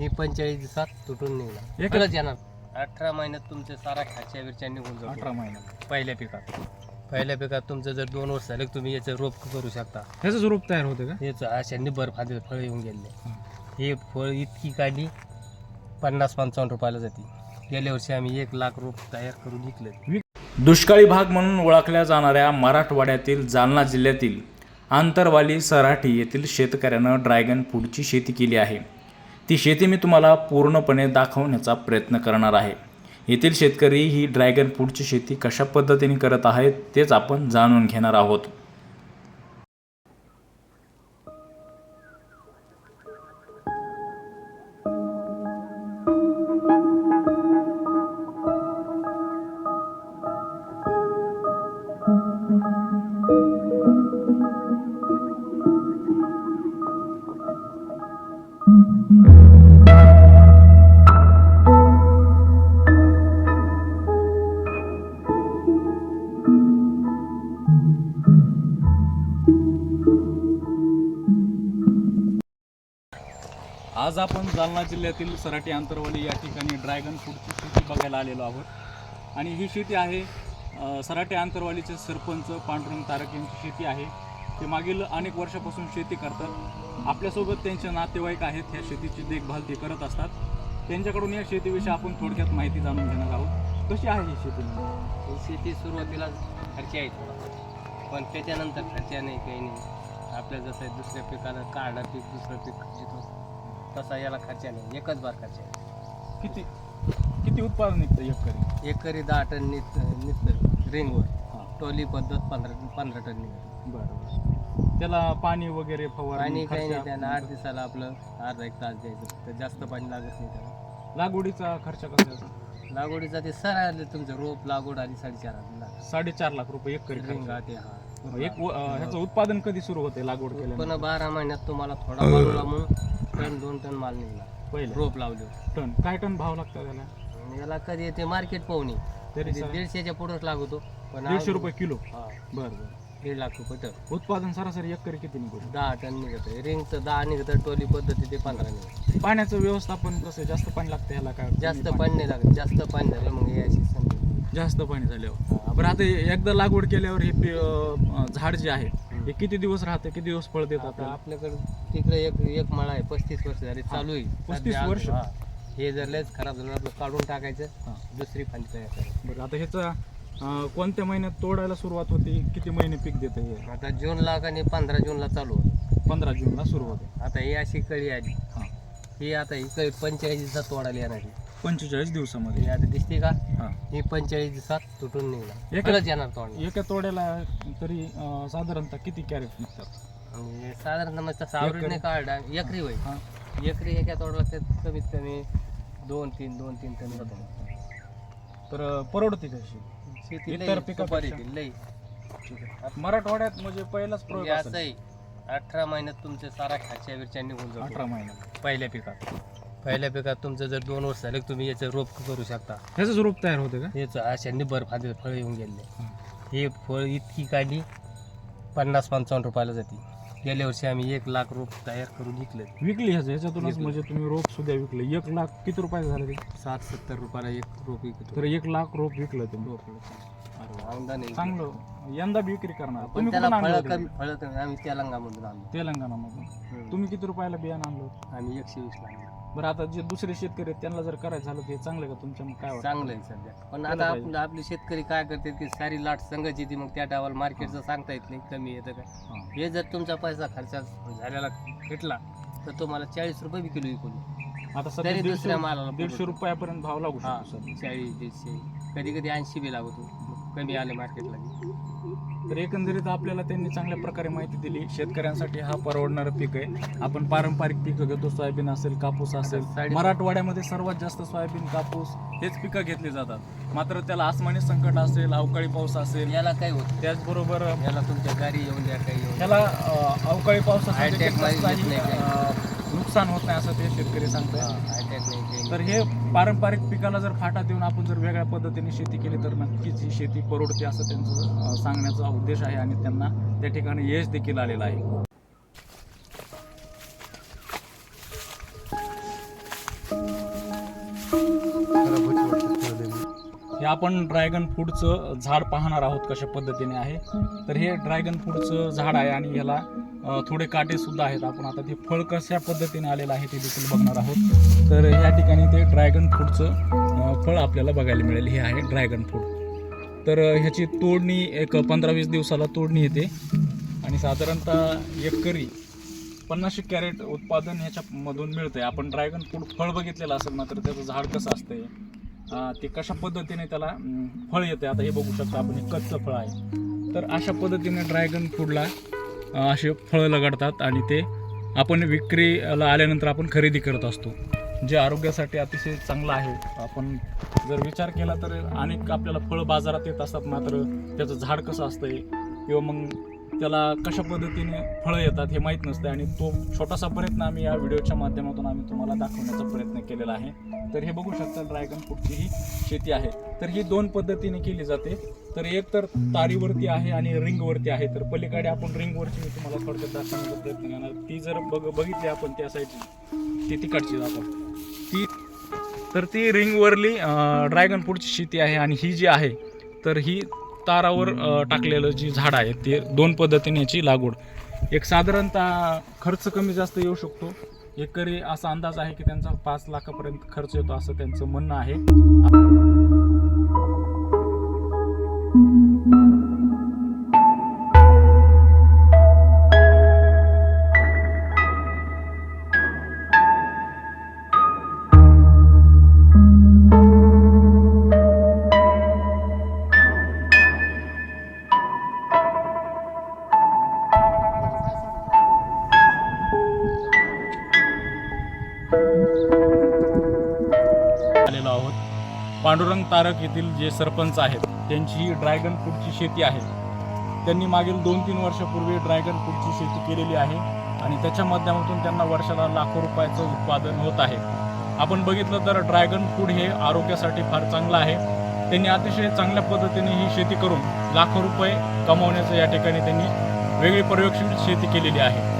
ही पंचेचाळीस दिवसात तुटून निघणार. एक- परत येणार. अठरा महिन्यात तुमचे सारा खाच्या विरच्या निघून अठरा जातो महिन्यात. पहिल्या पिकात. पहिल्या पिकात तुमचं जर दोन वर्ष झाले की तुम्ही याचं रोप करू शकता. ह्याचं रूप तयार होते का? याचं अशा निबर फांदे फळं येऊन गेले. हं. हे फळ इतकी काढली पन्नास पंचावन्न रुपयाला जाते. गेल्या वर्षी आम्ही एक लाख रोप तयार करून विकले. दुष्काळी भाग म्हणून ओळखल्या जाणाऱ्या मराठवाड्यातील जालना जिल्ह्यातील आंतरवाली सराठी येथील शेतकऱ्यानं ड्रॅगन फ्रूटची शेती केली आहे. ती शेती मी तुम्हाला पूर्णपणे दाखवण्याचा प्रयत्न करणार आहे. येथील शेतकरी ही ड्रॅगन फ्रूटची शेती कशा पद्धतीने करत आहेत तेच आपण जाणून घेणार आहोत. आज आपण जालना जिल्ह्यातील सराटी आंतरवाली या ठिकाणी ड्रॅगन फ्रूटची शेती बघायला आलेलो आहोत. आणि ही शेती आहे सराटे आंतरवालीचे सरपंच पांडुरंग तारक यांची शेती आहे. ते मागील अनेक वर्षापासून शेती करतात. आपल्यासोबत त्यांचे नातेवाईक आहेत ह्या शेतीची देखभाल ते करत असतात. त्यांच्याकडून या शेतीविषयी आपण थोडक्यात माहिती जाणून घेणार आहोत. कशी आहे ही शेती ही शेती सुरुवातीला खर्च आहे. पण त्याच्यानंतर खर्चा नाही काही नाही. आपल्या जसं दुसऱ्या पिकाला काढा पीक दुसरं पीक घेतो. तसा याला खर्चा नाही. एकच बार खर्च आहे. किती किती उत्पादन निघतं एकरी? एकरी दहा टन निघत निघतं रिंगवर. हां. टोली पद्धत पंधरा पंधरा टन निघत बरं त्याला पाणी वगैरे फवारणी पाणी काही नाही खर्च- त्यानं. आठ दिवसाला आपलं अर्धा एक तास द्यायचं. तर जास्त पाणी लागत नाही त्याला. लागवडीचा खर्च कसा? लागवडीचा ते सर आले तुमचं रोप लागवड आली साडेचार हजार साडेचार लाख रुपये एकरी खर्च. रिंगा ते हा. एक व- अं, ह्याचं उत्पादन कधी सुरू होते लागवड केल्यानंतर? पण बारा महिन्यात तुम्हाला थोडा माल लावून टन दोन टन माल निघला. पहिले? रोप लावले. टन. काय टन भाव लागतो त्याला? याला कधी येते मार्केट पाहुणे. तरी कधी सर- दीडशेच्या पुढेच लागतो. पण दीडशे रुपये किलो? हा. बरं बरं. दीड लाख रुपये टन. उत्पादन सरासरी एकरी किती निघतो दहा टन निघत. रिंगचं दहा निघत टोली पद्धती ते पंधरा निघत. पाण्याचं व्यवस्थापन कसं? जास्त पाणी लागतं ह्याला काय जास्त पाणी? नाही लागत. जास्त पाणी झालं मग अशी संधी. जास्त पाणी झाल्यावर. बरं आता एकदा लागवड केल्यावर हे पे- अं, झाड जे आहे हे किती दिवस राहते किती दिवस फळ देत आता आपल्याला आपल्याकडे तिकडे एक एक मळा आहे पस्तीस वर्ष झाली चालू आहे 35 सध्या वर्ष? हा. हे जर लयच खराब झालं आपलं काढून टाकायचं हा. दुसरी फांदी तयार करायची बरं आता ह्याचा अं, कोणत्या महिन्यात तोडायला सुरुवात होते किती महिने पीक देतं हे आता जूनला आणि पंधरा जूनला चालू होतं. पंधरा जूनला सुरू होते आता ही अशी कळी आली हां ही आता ही कळी दिवसात तोडायला येणार ही. पंचेचाळीस दिवसामध्ये. ही आता दिसते का? हां. ही पंचेचाळीस दिवसात तुटून निघणार. एका- परत येणार तोडणार एका तोड्याला तरी अं, साधारणतः किती कॅरेट निघतात? आणि साधारणतः मग तसं आवडीने एकरी? काढा. एकरी होईल हां. एकरी एका तोडला ते कमीत कमी दोन तीन दोन तीन टन होतं तर अं, परवडते कशी शेती इतर लई पिकापेक्षा? सुपारी ती, लई. मराठवाड्यात म्हणजे पहिलाच प्रयोग म्हणजे असेल. असंही अठरा महिन्यात तुमचे सारा खाच्या विरच्या निघून अठरा जातो महिन्यात. पहिल्या पिकात. पहिल्या पिकात तुमचं जर दोन वर्ष झाले की तुम्ही याचं रोप करू शकता. ह्याचं रूप तयार होते का? याचं अशा निबर फांदे फळं येऊन गेले. हं. फळ इतकी काढली पन्नास पंचावन्न रुपयाला जाते. गेल्या वर्षी आम्ही एक लाख रोप तयार करून विकले. विकली ह्याचं? ह्याच्यातूनच विकली. म्हणजे तुम्ही रोप सुद्धा विकले. एक लाख किती रुपये झाले ते? साठ सत्तर रुपयाला एक रोप विकतो. तर एक लाख रोप विकलं तुम्ही. रोप औंदा नाही चांगलं. यंदा बी विक्री करणार. पण तुम्ही त्याला कुठून आणलं फळं होतं? कमी फळं कमी आम्ही तेलंगामधून आणलो. तेलंगणामधून. तुम्ही किती रुपयाला बियाणं आणलं होतं? आम्ही एकशे वीस आणलो. बरं आता जे दुसरे शेतकरी आहेत त्यांना जर करायचं झालं तर हे चांगलं का तुमच्या मग काय वाटतं? चांगलं आहे सध्या पण आता पाहिजे. आपलं आपले शेतकरी काय करतात की सारी लाट संघाची ती मग त्या टावाला मार्केटचं सांगता येत नाही कमी येतं काय हां. हे जर तुमचा पैसा खर्च झालेला भेटला तर तुम्हाला चाळीस रुपये बी किलो विकून आता सध्या तरी दीडशे दुसऱ्या मालाला दीडशे पुरवतो. रुपयापर्यंत भाव लागू हा शकतो सर चाळीस दीडशे कधी कधी ऐंशी बी लागतो कमी आले मार्केटला तर एकंदरीत आपल्याला त्यांनी चांगल्या प्रकारे माहिती दिली. शेतकऱ्यांसाठी हा परवडणारं पीक आहे. आपण पारंपरिक पिकं घेतो सोयाबीन असेल कापूस असेल. मराठवाड्यामध्ये सर्वात जास्त सोयाबीन कापूस हेच पिकं घेतली जातात. मात्र त्याला आसमानी संकट असेल अवकाळी पाऊस असेल याला काय होत? त्याचबरोबर याला तुमच्या गाडी येऊन द्या काही. त्याला अवकाळी काही. अं, नुकसान होत नाही असं ते शेतकरी सांगतात high tech नाही, काही तर हे पारंपरिक पिकाला जर फाटा देऊन आपण जर वेगळ्या पद्धतीने शेती केली तर नक्कीच ही शेती परवडते असं त्यांचं सांगण्याचा उद्देश आहे आणि त्यांना त्या ठिकाणी यश देखील आलेलं आहे. हे आपण ड्रॅगन फ्रूटचं झाड पाहणार आहोत कशा पद्धतीने आहे. तर हे ड्रॅगन फ्रूटचं झाड आहे आणि ह्याला थोडे काटे सुद्धा आहेत. आपण आता ते फळ कशा पद्धतीने आलेलं आहे ते देखील बघणार आहोत. तर या ठिकाणी ते ड्रॅगन फ्रूटचं फळ आपल्याला बघायला मिळेल. हे आहे ड्रॅगन फ्रूट तर ह्याची तोडणी एक पंधरा वीस दिवसाला तोडणी येते. आणि साधारणतः एकरी पन्नासशे कॅरेट उत्पादन ह्याच्यामधून मिळतं आहे आपण ड्रॅगन फ्रूट फळ बघितलेलं असेल मात्र त्याचं झाड कसं असतंय? ते कशा पद्धतीने त्याला फळ येते आता हे बघू शकता आपण हे कच्चं फळ आहे. तर अशा पद्धतीने ड्रॅगन फ्रूटला असे फळं लगडतात आणि ते आपण विक्रीला आल्यानंतर आपण खरेदी करत असतो जे आरोग्यासाठी अतिशय चांगलं आहे. आपण जर विचार केला तर अनेक आपल्याला फळं बाजारात येत असतात मात्र त्याचं झाड कसं असतं किंवा मग त्याला कशा पद्धतीने फळं येतात हे माहीत नसतं आणि तो छोटासा प्रयत्न आम्ही या व्हिडिओच्या माध्यमातून आम्ही तुम्हाला दाखवण्याचा प्रयत्न केलेला आहे. तर हे बघू शकता ड्रॅगन फ्रूटची ही शेती आहे. तर ही दोन पद्धतीने केली जाते. तर एक तर तारीवरती आहे आणि रिंगवरती आहे. तर पलीकडे आपण रिंगवरची मी तुम्हाला थोडक्यात दाखवण्याचा प्रयत्न करणार. ती जर बघ बघितली आपण त्या साईडची ती तिकडची आपण ती तर ती रिंगवरली ड्रॅगन फ्रूटची शेती आहे आणि ही जी आहे तर ही तारावर टाकलेलं जी झाड आहे ते दोन पद्धतीने याची लागवड. एक साधारणतः खर्च कमी जास्त येऊ शकतो. एकरी असा अंदाज आहे की त्यांचा पाच लाखापर्यंत खर्च येतो असं त्यांचं म्हणणं आहे. पांडुरंग तारक येथील जे सरपंच आहेत त्यांची ही ड्रॅगन फ्रूटची शेती आहे. त्यांनी मागील दोन तीन वर्षापूर्वी ड्रॅगन फ्रूटची शेती केलेली आहे आणि त्याच्या माध्यमातून त्यांना वर्षाला लाखो रुपयाचं उत्पादन होत आहे. आपण बघितलं तर ड्रॅगन फ्रूट हे आरोग्यासाठी फार चांगलं आहे. त्यांनी अतिशय चांगल्या पद्धतीने ही शेती करून लाखो रुपये कमावण्याचं या ठिकाणी त्यांनी वेगळी प्रयोगशील शेती केलेली आहे.